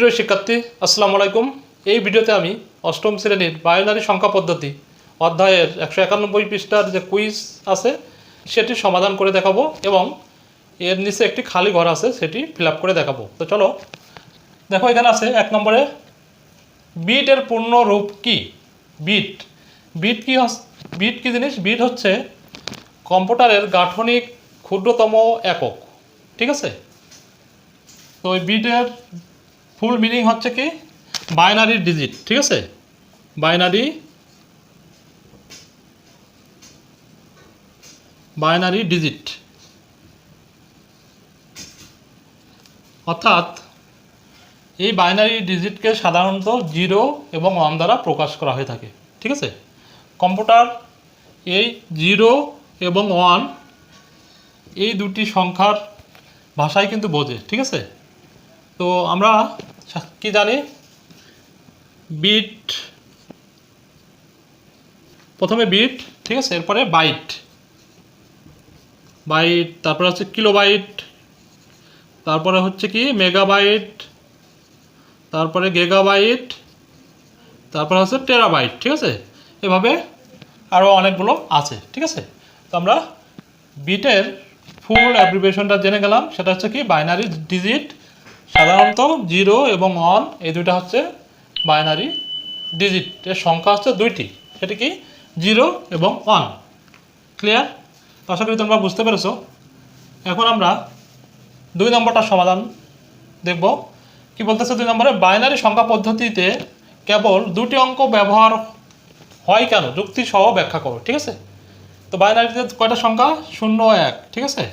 প্রিয় শিক্ষার্থী, আসসালামু আলাইকুম। এই ভিডিওতে আমি অষ্টম শ্রেণির বায়োনারি সংখ্যা পদ্ধতি অধ্যায়ের একশো একানব্বই পৃষ্ঠার যে কুইজ আছে, সেটি সমাধান করে দেখাবো এবং এর নিচে একটি খালি ঘর আছে, সেটি ফিল করে দেখাবো। তো চলো, দেখো এখানে আছে এক নম্বরে বিটের পূর্ণ রূপ কি? বিট। বিট কি বিট কি জিনিস? বিট হচ্ছে কম্পিউটারের গাঠনিক ক্ষুদ্রতম একক, ঠিক আছে? তো ওই বিটের ফুল মিনিং হচ্ছে কি? বাইনারি ডিজিট, ঠিক আছে? Binary binary digit. অর্থাৎ এই বাইনারি ডিজিটকে সাধারণত জিরো এবং ওয়ান দ্বারা প্রকাশ করা হয়ে থাকে, ঠিক আছে? কম্পিউটার এই জিরো এবং ওয়ান এই দুটি সংখ্যার ভাষায় কিন্তু বোঝে, ঠিক আছে? তো আমরা কি জানি? বিট প্রথমে বিট ঠিক আছে? এরপরে বাইট বাইট তারপরে হচ্ছে কিলোবাইট তারপরে হচ্ছে কি? মেগাবাইট তারপরে গেগাবাইট তারপরে হচ্ছে টেরাবাইট ঠিক আছে? এভাবে আরও অনেকগুলো আছে, ঠিক আছে? তো আমরা বিটের ফুল অ্যাব্রিভিয়েশনটা জেনে গেলাম, সেটা হচ্ছে কি? বাইনারি ডিজিট সাধারণত জিরো এবং ওয়ান, এই দুইটা হচ্ছে বাইনারি ডিজিট। এর সংখ্যা হচ্ছে দুইটি। সেটি কি? জিরো এবং ওয়ান। ক্লিয়ার আশা করি তোমরা বুঝতে পেরেছ। এখন আমরা দুই নম্বরটা সমাধান দেখব। কি বলতেছে দুই নম্বরে? বাইনারি সংখ্যা পদ্ধতিতে কেবল দুটি অঙ্ক ব্যবহার হয় কেন? যুক্তি সহ ব্যাখ্যা করো, ঠিক আছে? তো বাইনারিতে কয়টা সংখ্যা? শূন্য, এক, ঠিক আছে?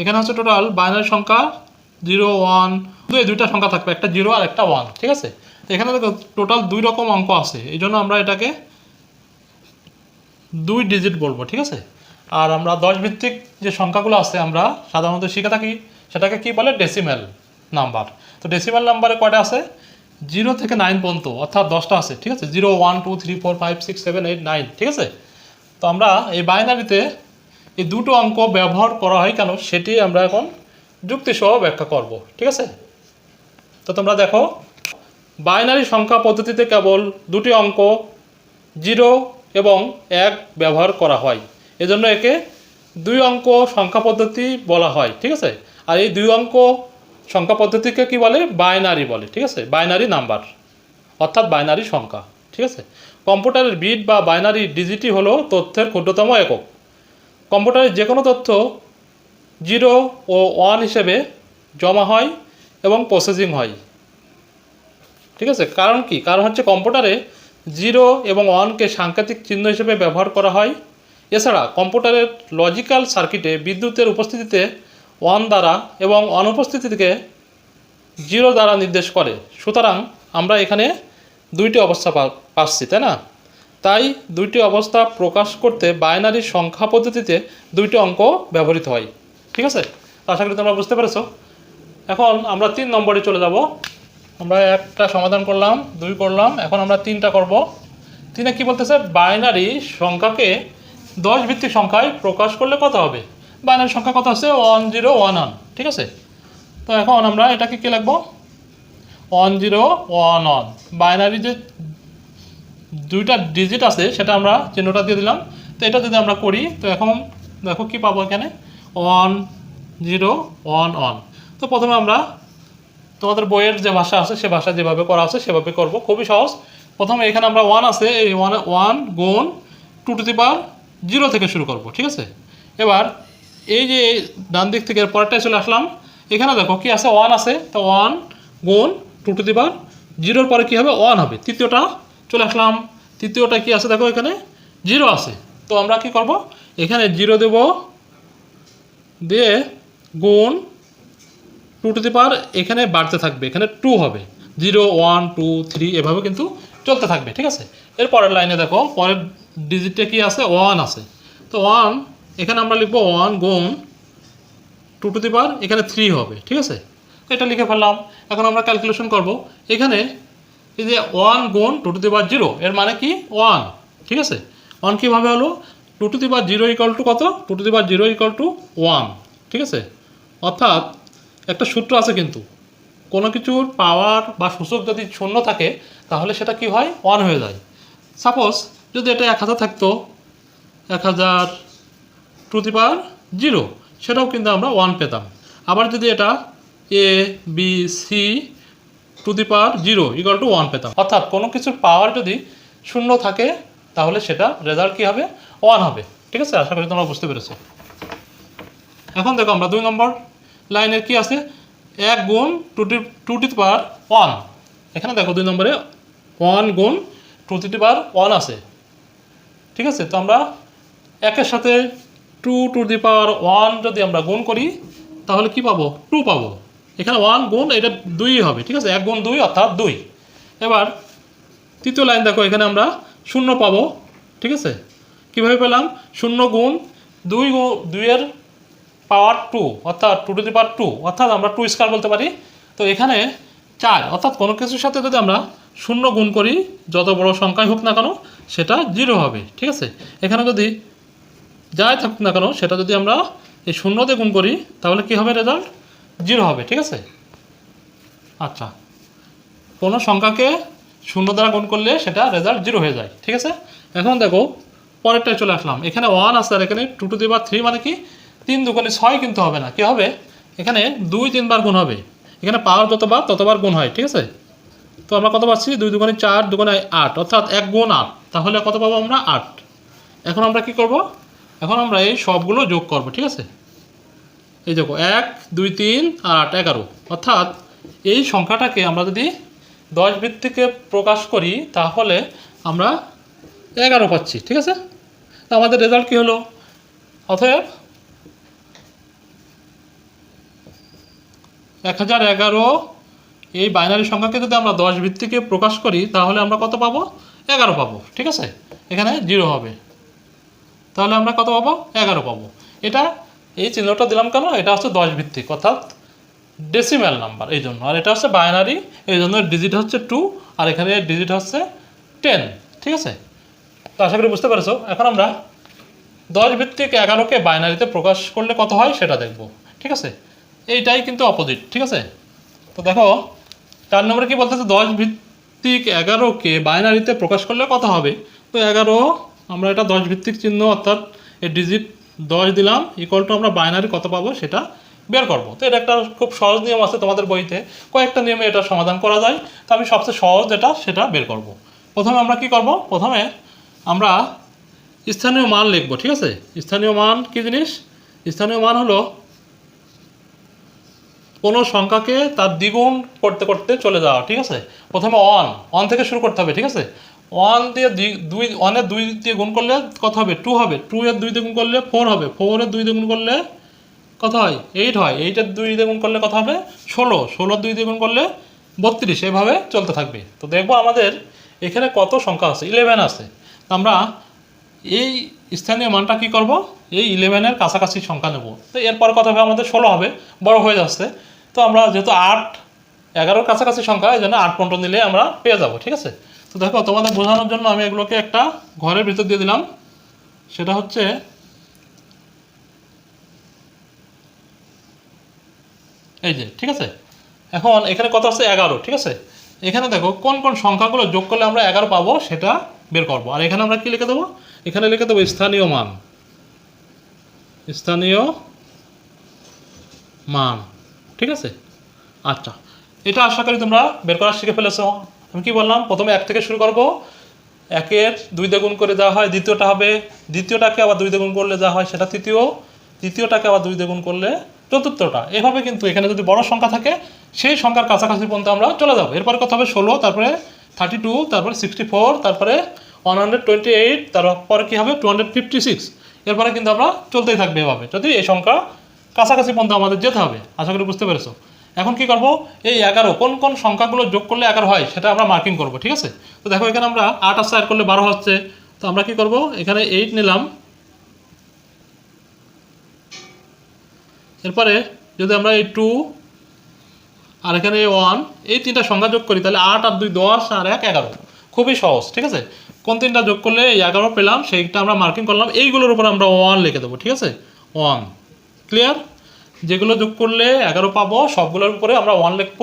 এখানে হচ্ছে টোটাল বাইনারি সংখ্যা জিরো, ওয়ান দুই দুইটা সংখ্যা থাকবে, একটা জিরো আর একটা ওয়ান ঠিক আছে? তো এখানে দেখো টোটাল দুই রকম অঙ্ক আছে, এই জন্য আমরা এটাকে দুই ডিজিট বলব, ঠিক আছে? আর আমরা দশ ভিত্তিক যে সংখ্যাগুলো আছে, আমরা সাধারণত শিখে থাকি, সেটাকে কি বলে? ডেসিমেল নাম্বার তো ডেসিমেল নাম্বারে কয়টা আছে? জিরো থেকে নাইন পর্যন্ত, অর্থাৎ দশটা আছে, ঠিক আছে? Zero one two three four five six seven eight nine ঠিক আছে? তো আমরা এই বাইনারিতে এই দুটো অঙ্ক ব্যবহার করা হয় কেন? সেটি আমরা এখন যুক্তিসহ ব্যাখ্যা করব, ঠিক আছে? তো তোমরা দেখো, বাইনারি সংখ্যা পদ্ধতিতে কেবল দুটি অঙ্ক, জিরো এবং এক ব্যবহার করা হয়। এজন্য একে দুই অঙ্ক সংখ্যা পদ্ধতি বলা হয়, ঠিক আছে? আর এই দুই অঙ্ক সংখ্যা পদ্ধতিকে কি বলে? বাইনারি বলে, ঠিক আছে? বাইনারি নাম্বার, অর্থাৎ বাইনারি সংখ্যা, ঠিক আছে? কম্পিউটারের বিট বা বাইনারি ডিজিটই হলো তথ্যের ক্ষুদ্রতম একক। কম্পিউটারের যে কোনো তথ্য জিরো ও ওয়ান হিসেবে জমা হয় এবং প্রসেসিং হয়। ঠিক আছে? কারণ কি? কারণ হচ্ছে কম্পিউটারে জিরো এবং ওয়ানকে সাংকেতিক চিহ্ন হিসেবে ব্যবহার করা হয়। এছাড়া কম্পিউটারের লজিক্যাল সার্কিটে বিদ্যুতের উপস্থিতিতে ওয়ান দ্বারা এবং অনুপস্থিতিকে জিরো দ্বারা নির্দেশ করে। সুতরাং আমরা এখানে দুইটি অবস্থা পাচ্ছি, তাই না? তাই দুইটি অবস্থা প্রকাশ করতে বাইনারি সংখ্যা পদ্ধতিতে দুইটি অঙ্ক ব্যবহৃত হয়। ঠিক আছে? আশা করি তোমরা বুঝতে পেরেছ। এখন আমরা তিন নম্বরে চলে যাব। আমরা একটা সমাধান করলাম, দুই করলাম, এখন আমরা তিনটা করব। তিনে কি বলতেছে? বাইনারি সংখ্যাকে দশ ভিত্তিক সংখ্যায় প্রকাশ করলে কত হবে? বাইনারি সংখ্যা কত আছে? ওয়ান জিরো ওয়ান ওয়ান, ঠিক আছে? তো এখন আমরা এটাকে কী লিখব? One zero one one. Binary যে দুইটা ডিজিট আছে, সেটা আমরা চিহ্নটা দিয়ে দিলাম। তো এটা যদি আমরা করি, তো এখন দেখো কি পাবো এখানে? One zero one one. তো প্রথমে আমরা তোমাদের বইয়ের যে ভাষা আছে, সে ভাষা যেভাবে করা আছে, সেভাবে করব। খুবই সহজ। প্রথমে এখানে আমরা ওয়ান আছে, এই ওয়ান ওয়ান গুণ two to the power zero থেকে শুরু করব, ঠিক আছে? এবার এই যে ডান দিক থেকে পরেরটায় চলে আসলাম। এখানে দেখো কি আছে? ওয়ান আছে, তো ওয়ান গুণ টু টু দি পাওয়ার জিরোর পরে কী হবে? ওয়ান হবে। তৃতীয়টা চলে আসলাম। তৃতীয়টা কি আছে দেখো এখানে? জিরো আছে। তো আমরা কি করব? এখানে জিরো দেব। দিয়ে গুণ টু টু দি পাওয়ার এখানে বাড়তে থাকবে, এখানে টু হবে। জিরো ওয়ান টু থ্রি এভাবে কিন্তু চলতে থাকবে, ঠিক আছে? এর পরের লাইনে দেখো, পরের ডিজিটে কি আছে? ওয়ান আছে। তো ওয়ান এখানে আমরা লিখব ওয়ান গুণ টু টু দি পাওয়ার এখানে থ্রি হবে, ঠিক আছে? এটা লিখে ফেললাম। এখন আমরা ক্যালকুলেশন করব। এখানে এই যে ওয়ান গুণ two to the power zero এর মানে কি? ওয়ান ঠিক আছে? ওয়ান কীভাবে হলো? Two to the power zero equal to কত? Two to the power zero equal to one ঠিক আছে? অর্থাৎ একটা সূত্র আছে কিন্তু। কোনো কিছুর পাওয়ার বা সূচক যদি শূন্য থাকে, তাহলে সেটা কি হয়? ওয়ান হয়ে যায়। সাপোজ যদি এটা এক হাজার থাকতো, এক হাজার টু দি পাওয়ার জিরো সেটাও কিন্তু আমরা ওয়ান পেতাম। আবার যদি এটা A B C to the power zero equal to one পেতাম। অর্থাৎ কোনো কিছুর পাওয়ার যদি শূন্য থাকে, তাহলে সেটা রেজাল্ট কী হবে? ওয়ান হবে। ঠিক আছে? আশা করি তোমরা বুঝতে পেরেছ। এখন দেখো আমরা দুই নম্বর লাইনের কি আছে? এক গুণ টু টি টু টি পাওয়ার ওয়ান। এখানে দেখো দুই নম্বরে ওয়ান গুণ টু টি পাওয়ার ওয়ান আছে। ঠিক আছে? তো আমরা একের সাথে two to the power one যদি আমরা গুণ করি, তাহলে কি পাবো? টু পাবো। এখানে ওয়ান গুণ, এটা দুই হবে। ঠিক আছে? এক গুণ দুই অর্থাৎ দুই। এবার তৃতীয় লাইন দেখো, এখানে আমরা শূন্য পাবো। ঠিক আছে? কীভাবে পেলাম? শূন্য গুণ দুই গুণ দুইয়ের পাওয়ার টু, অর্থাৎ two to the power two, অর্থাৎ আমরা টু স্কোয়ার বলতে পারি। তো এখানে চার, অর্থাৎ কোনো কিছুর সাথে যদি আমরা শূন্য গুণ করি, যত বড় সংখ্যাই হোক না কেন, সেটা জিরো হবে, ঠিক আছে? এখানে যদি যাই থাকুক না কেন, সেটা যদি আমরা এই শূন্য দিয়ে গুণ করি, তাহলে কি হবে রেজাল্ট জিরো হবে, ঠিক আছে? আচ্ছা কোনো সংখ্যাকে শূন্য দ্বারা গুণ করলে সেটা রেজাল্ট জিরো হয়ে যায়, ঠিক আছে? এখন দেখো, পরেরটায় চলে আসলাম। এখানে ওয়ান আছে আর এখানে টু টু দি থ্রি মানে কি? তিন দুগুণে ছয় কিন্তু হবে না। কি হবে? এখানে দুই তিনবার গুণ হবে। এখানে পাওয়ার যতবার, ততবার গুণ হয়, ঠিক আছে? তো আমরা কত পাচ্ছি? দুই দুগুণে চার দুগুণে আট, অর্থাৎ এক গুণ আট। তাহলে কত পাবো আমরা? আট। এখন আমরা কি করব? এখন আমরা এই সবগুলো যোগ করব, ঠিক আছে? এই দেখো, এক, দুই, তিন আর আট, এগারো। অর্থাৎ এই সংখ্যাটাকে আমরা যদি দশ ভিত্তিকে প্রকাশ করি, তাহলে আমরা এগারো পাচ্ছি, ঠিক আছে? আমাদের রেজাল্ট কী হলো? অতএব এক হাজার এগারো, এই বাইনারি সংখ্যাকে যদি আমরা দশ ভিত্তিকে প্রকাশ করি, তাহলে আমরা কত পাবো? এগারো পাবো, ঠিক আছে? এখানে জিরো হবে। তাহলে আমরা কত পাবো? এগারো পাবো। এটা, এই চিহ্নটা দিলাম কেন? এটা হচ্ছে দশ ভিত্তিক, অর্থাৎ ডেসিম্যাল নাম্বার এই জন্য। আর এটা হচ্ছে বাইনারি এই জন্য ডিজিট হচ্ছে টু আর এখানে ডিজিট হচ্ছে টেন ঠিক আছে? তো আশা করি বুঝতে পেরেছ। এখন আমরা দশ ভিত্তিক এগারোকে বাইনারিতে প্রকাশ করলে কত হয়? সেটা দেখব, ঠিক আছে? এইটাই কিন্তু অপোজিট ঠিক আছে? তো দেখো, চার নম্বরে কি বলতেছে? দশ ভিত্তিক এগারোকে বাইনারিতে প্রকাশ করলে কত হবে। তো এগারো, আমরা এটা দশ ভিত্তিক চিহ্ন, অর্থাৎ এই ডিজিট দশ দিলাম ইকুয়াল টু আমরা বাইনারি কত পাবো সেটা বের করব। তো এটা একটা খুব সহজ নিয়ম আছে তোমাদের বইতে। কয়েকটা নিয়মে এটা সমাধান করা যায়। তো আমি সবচেয়ে সহজ যেটা সেটা বের করব। প্রথমে আমরা কি করব? প্রথমে আমরা স্থানীয় মান লিখব, ঠিক আছে? স্থানীয় মান কি জিনিস? স্থানীয় মান হলো কোনো সংখ্যাকে তার দ্বিগুণ করতে করতে চলে যাওয়া, ঠিক আছে? প্রথমে অন ওয়ান থেকে শুরু করতে হবে, ঠিক আছে? ওয়ান দিয়ে দুই ওয়ানের দুই দিয়ে গুণ করলে কত হবে? টু হবে। টু এর দুই দিয়ে গুণ করলে ফোর হবে। ফোরের দুই দিয়ে গুণ করলে কত হয়? এইট হয়। এইটের দুই দিয়ে গুণ করলে কত হবে? ষোলো। ষোলোর দুই দিয়ে গুণ করলে বত্রিশ। এভাবে চলতে থাকবে। তো দেখব আমাদের এখানে কত সংখ্যা আছে? ইলেভেন আছে। তো আমরা এই স্থানীয় মানটা কি করব? এই ইলেভেনের কাছাকাছি সংখ্যা নেব। তো এরপর কত হবে? আমাদের ষোলো হবে। বড় হয়ে যাচ্ছে। তো আমরা যেহেতু আট, এগারোর কাছাকাছি সংখ্যা, এই জন্য আট পনেরো নিলে আমরা পেয়ে যাব, ঠিক আছে? তো দেখো, তোমাদের বোঝানোর জন্য আমি এগুলোকে একটা ঘরের ভিতর দিয়ে দিলাম। সেটা হচ্ছে এই যে, ঠিক আছে? এখন এখানে কত আছে? এগারো, ঠিক আছে? এখানে দেখো, কোন কোন সংখ্যাগুলো যোগ করলে আমরা এগারো পাবো, সেটা বের করব। আর এখানে আমরা কি লিখে দেবো? এখানে লিখে দেবো স্থানীয় মান। স্থানীয় মান। ঠিক আছে? আচ্ছা এটা আশা করি তোমরা বের করা শিখে ফেলেছ। আমি কি বললাম? প্রথমে এক থেকে শুরু করব। একের দুই দ্বিগুণ করে দেওয়া হয় দ্বিতীয়টা হবে। দ্বিতীয়টাকে আবার দুই দ্বিগুণ করলে যা হয় সেটা তৃতীয়। তৃতীয়টাকে আবার দুই দ্বিগুণ করলে চতুর্থটা। এভাবে কিন্তু এখানে যদি বড় সংখ্যা থাকে, সেই সংখ্যার কাছাকাছি পর্যন্ত আমরা চলে যাব। এরপরে কত হবে? ষোলো, তারপরে থার্টি টু তারপরে সিক্সটি ফোর তারপরে ওয়ান হান্ড্রেড টোয়েন্টি এইট তারপরে কী হবে? টু হান্ড্রেড ফিফটি সিক্স এরপরে কিন্তু আমরা চলতেই থাকবে এভাবে। যদি এই সংখ্যা কাছাকাছি পর্যন্ত আমাদের যেতে হবে। আশা করি বুঝতে পেরেছ। এখন কি করব? এই এগারো, কোন কোন সংখ্যাগুলো যোগ করলে এগারো হয়, সেটা আমরা মার্কিং করব, ঠিক আছে? তো দেখো, এখানে আমরা আট আর চার করলে বারো হচ্ছে। তো আমরা কি করব? এখানে এইট নিলাম। এরপরে যদি আমরা এই টু আর এখানে ওয়ান এই তিনটা সংখ্যা যোগ করি, তাহলে আট আর দুই, দশ আর এক, এগারো। খুবই সহজ, ঠিক আছে? কোন তিনটা যোগ করলে এই এগারো পেলাম, সেইটা আমরা মার্কিং করলাম। এইগুলোর উপর আমরা ওয়ান লিখে দেবো, ঠিক আছে? ওয়ান ক্লিয়ার যেগুলো যোগ করলে এগারো পাবো, সবগুলোর উপরে আমরা ওয়ান লিখব,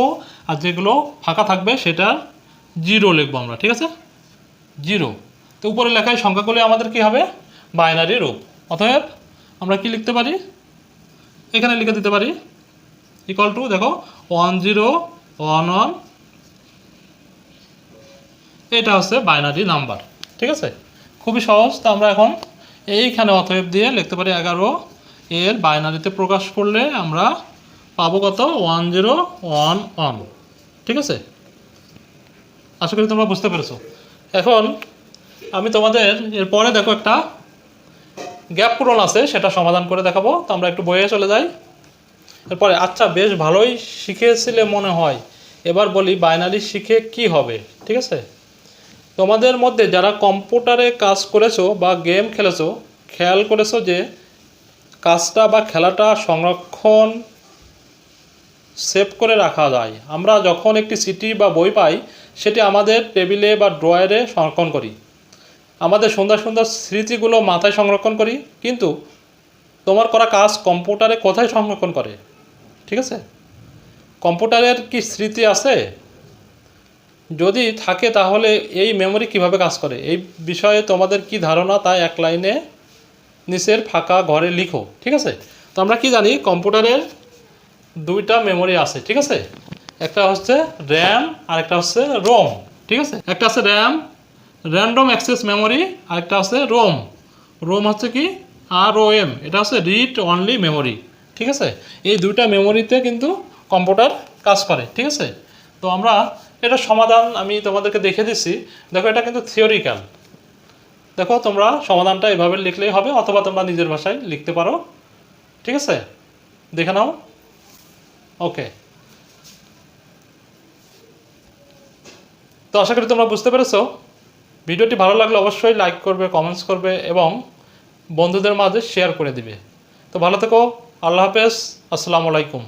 আর যেগুলো ফাঁকা থাকবে সেটা জিরো লিখব আমরা, ঠিক আছে? জিরো তো উপরে লেখায় সংখ্যাগুলি আমাদের কি হবে? বাইনারি রূপ। অতএব আমরা কি লিখতে পারি? এখানে লিখে দিতে পারি। ইকুয়াল টু দেখো ওয়ান জিরো ওয়ান ওয়ান এটা হচ্ছে বাইনারি নাম্বার ঠিক আছে? খুবই সহজ, তো আমরা এখন এইখানে অতএব দিয়ে লিখতে পারি এগারো এর বাইনারিতে প্রকাশ করলে আমরা পাবো কত? ওয়ান জিরো ওয়ান ওয়ান ঠিক আছে? আশা করি তোমরা বুঝতে পেরেছ। এখন আমি তোমাদের এরপরে দেখো একটা গ্যাপ পূরণ আছে, সেটা সমাধান করে দেখাবো। তো আমরা একটু বইয়ে চলে যাই। এরপরে আচ্ছা বেশ ভালোই শিখেছিলে মনে হয়। এবার বলি, বাইনারি শিখে কি হবে? ঠিক আছে? তোমাদের মধ্যে যারা কম্পিউটারে কাজ করেছ বা গেম খেলেছো, খেয়াল করেছ যে কাজটা বা খেলাটা সংরক্ষণ সেভ করে রাখা যায়। আমরা যখন একটি সিটি বা বই পাই, সেটি আমাদের টেবিলে বা ড্রয়ারে সংরক্ষণ করি। আমাদের সুন্দর সুন্দর স্মৃতিগুলো মাথায় সংরক্ষণ করি। কিন্তু তোমার করা কাজ কম্পিউটারে কোথায় সংরক্ষণ করে? ঠিক আছে? কম্পিউটারের কি স্মৃতি আছে? যদি থাকে তাহলে এই মেমরি কীভাবে কাজ করে? এই বিষয়ে তোমাদের কি ধারণা? তা এক লাইনে নিচের ফাঁকা ঘরে লিখো, ঠিক আছে? তো আমরা কি জানি, কম্পিউটারের দুইটা মেমোরি আছে, ঠিক আছে? একটা হচ্ছে র্যাম আর একটা হচ্ছে রোম ঠিক আছে? একটা আছে র্যাম র্যান্ডম অ্যাক্সেস মেমোরি আর একটা আছে রোম রোম হচ্ছে কি? আর ও এম এটা হচ্ছে রিড অনলি মেমোরি ঠিক আছে? এই দুইটা মেমোরিতে কিন্তু কম্পিউটার কাজ করে, ঠিক আছে? তো আমরা এটা সমাধান আমি তোমাদেরকে দেখে দিচ্ছি। দেখো, এটা কিন্তু থিওরিক্যাল দেখো, তোমরা সমাধানটা এভাবে লিখলেই হবে, অথবা তোমরা নিজের ভাষায় লিখতে পারো। ঠিক আছে? দেখে নাও। ওকে তো আশা করি তোমরা বুঝতে পেরেছ। ভিডিওটি ভালো লাগলে অবশ্যই লাইক করবে কমেন্টস করবে এবং বন্ধুদের মাঝে শেয়ার করে দিবে। তো ভালো থেকো, আল্লাহ হাফেজ, আসসালামু আলাইকুম।